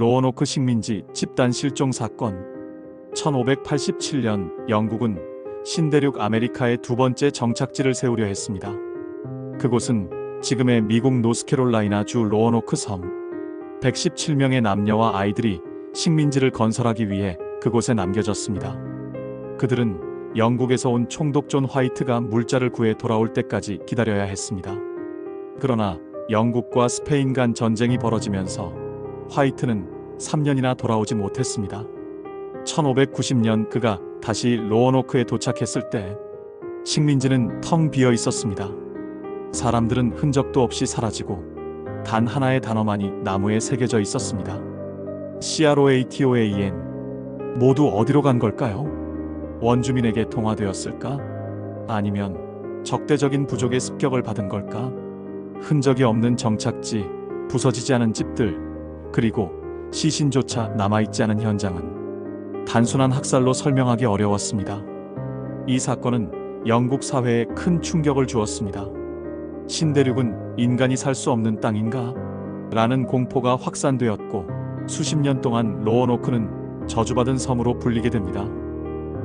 로어노크 식민지 집단 실종 사건 1587년 영국은 신대륙 아메리카의 두 번째 정착지를 세우려 했습니다. 그곳은 지금의 미국 노스캐롤라이나 주 로어노크 섬. 117명의 남녀와 아이들이 식민지를 건설하기 위해 그곳에 남겨졌습니다. 그들은 영국에서 온 총독 존 화이트가 물자를 구해 돌아올 때까지 기다려야 했습니다. 그러나 영국과 스페인 간 전쟁이 벌어지면서 화이트는 3년이나 돌아오지 못했습니다. 1590년 그가 다시 로어노크에 도착했을 때 식민지는 텅 비어 있었습니다. 사람들은 흔적도 없이 사라지고 단 하나의 단어만이 나무에 새겨져 있었습니다. CROATOAN 모두 어디로 간 걸까요? 원주민에게 통화되었을까? 아니면 적대적인 부족의 습격을 받은 걸까? 흔적이 없는 정착지, 부서지지 않은 집들, 그리고 시신조차 남아있지 않은 현장은 단순한 학살로 설명하기 어려웠습니다. 이 사건은 영국 사회에 큰 충격을 주었습니다. 신대륙은 인간이 살 수 없는 땅인가? 라는 공포가 확산되었고 수십 년 동안 로어노크는 저주받은 섬으로 불리게 됩니다.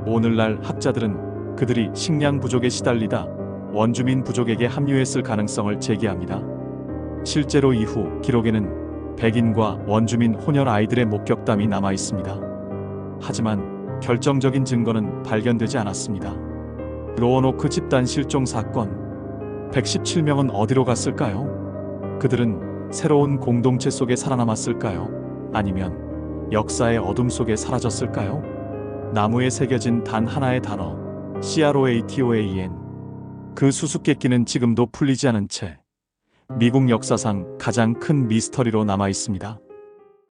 오늘날 학자들은 그들이 식량 부족에 시달리다 원주민 부족에게 합류했을 가능성을 제기합니다. 실제로 이후 기록에는 백인과 원주민 혼혈 아이들의 목격담이 남아 있습니다. 하지만 결정적인 증거는 발견되지 않았습니다. 로어노크 집단 실종 사건 117명은 어디로 갔을까요? 그들은 새로운 공동체 속에 살아남았을까요? 아니면 역사의 어둠 속에 사라졌을까요? 나무에 새겨진 단 하나의 단어 CROATOAN 그 수수께끼는 지금도 풀리지 않은 채 미국 역사상 가장 큰 미스터리로 남아 있습니다.